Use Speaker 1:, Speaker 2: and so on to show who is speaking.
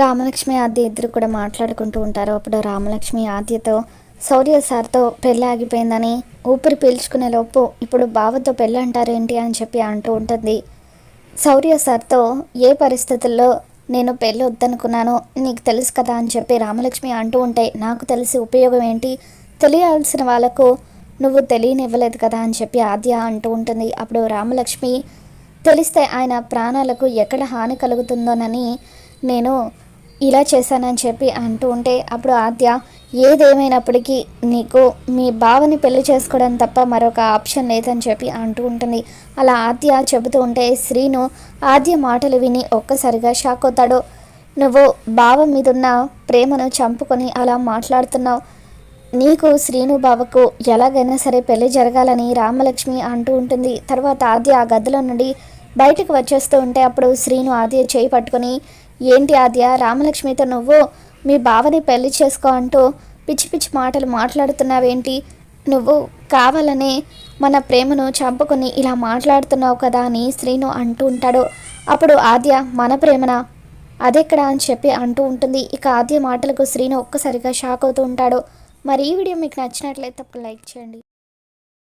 Speaker 1: రామలక్ష్మి ఆద్య ఇద్దరు కూడా మాట్లాడుకుంటూ ఉంటారు. అప్పుడు రామలక్ష్మి ఆద్యతో శౌర్య సార్తో పెళ్ళి ఆగిపోయిందని ఊపిరి పీల్చుకునే లోపు ఇప్పుడు బావతో పెళ్ళి అంటారేంటి అని చెప్పి అంటూ ఉంటుంది. శౌర్య సార్తో ఏ పరిస్థితుల్లో నేను పెళ్ళి వద్దనుకున్నానో నీకు తెలుసు కదా అని చెప్పి రామలక్ష్మి అంటూ ఉంటే నాకు తెలిసి ఉపయోగం ఏంటి? తెలియాల్సిన వాళ్ళకు నువ్వు తెలియనివ్వలేదు కదా అని చెప్పి ఆద్య అంటూ ఉంటుంది. అప్పుడు రామలక్ష్మి తెలిస్తే ఆయన ప్రాణాలకు ఎక్కడ హాని కలుగుతుందోనని నేను ఇలా చేశానని చెప్పి అంటూ ఉంటే అప్పుడు ఆద్య ఏదేమైనప్పటికీ నీకు మీ బావని పెళ్ళి చేసుకోవడం తప్ప మరొక ఆప్షన్ లేదని చెప్పి అంటూ ఉంటుంది. అలా ఆద్య చెబుతూ ఉంటే శ్రీను ఆద్య మాటలు విని ఒక్కసారిగా షాక్ అవుతాడు. నువ్వు బావ మీదున్న ప్రేమను చంపుకొని అలా మాట్లాడుతున్నావు. నీకు శ్రీను బావకు ఎలాగైనా సరే పెళ్ళి జరగాలని రామలక్ష్మి అంటూ ఉంటుంది. తర్వాత ఆద్య ఆ గదిలో నుండి బయటకు వచ్చేస్తూ ఉంటే అప్పుడు శ్రీను ఆద్య చేయి పట్టుకొని ఏంటి ఆద్య రామలక్ష్మితో నువ్వు మీ బావని పెళ్ళి చేసుకో అంటూ పిచ్చి పిచ్చి మాటలు మాట్లాడుతున్నావేంటి? నువ్వు కావాలనే మన ప్రేమను చంపుకొని ఇలా మాట్లాడుతున్నావు కదా అని శ్రీను అంటూ ఉంటాడు. అప్పుడు ఆద్య మన ప్రేమన? అదెక్కడా? అని చెప్పి అంటూ ఉంటుంది. ఇక ఆద్య మాటలకు శ్రీను ఒక్కసారిగా షాక్ అవుతూ ఉంటాడు. మరి ఈ వీడియో మీకు నచ్చినట్లయితే తప్పక లైక్ చేయండి.